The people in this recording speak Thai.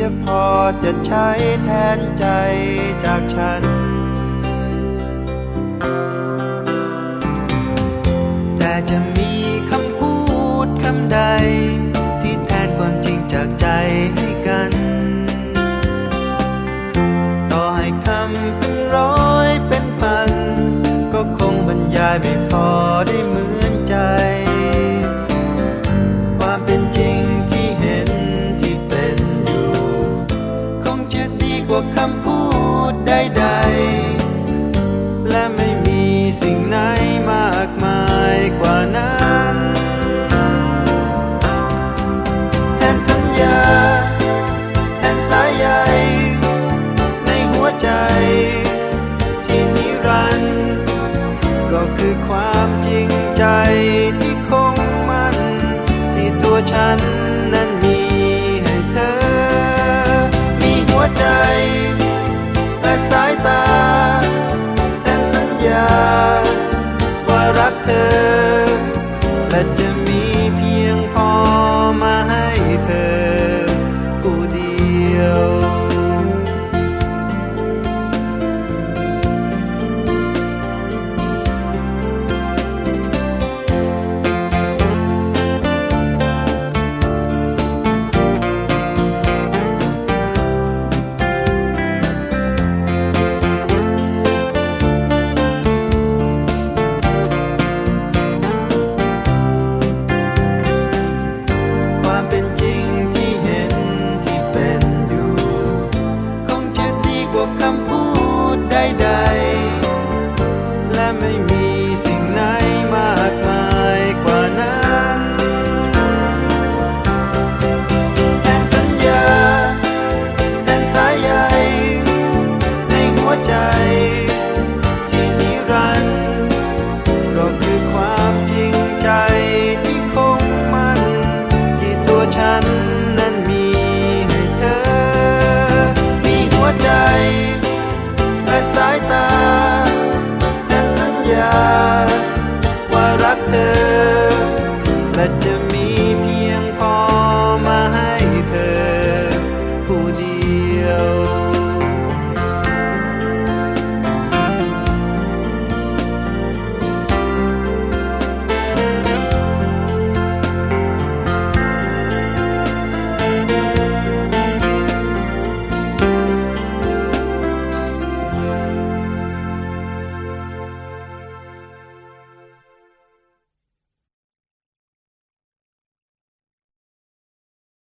จะพอจะใช้แทนใจจากฉัน แต่จะมีคำพูดคำใด ที่แทนความจริงจากใจให้กัน ต่อให้คำเป็นร้อยเป็นพัน ก็คงบรรยายไม่พอได้ สัญญา แทนสายใยในหัวใจ ที่นิรันดร์ก็คือความจริงใจที่คงมันที่ตัวฉันนั้นมีให้เธอ มีหัวใจ และสายตา แทนสัญญา ว่ารักเธอ และจะมีเพียงพอ ใแล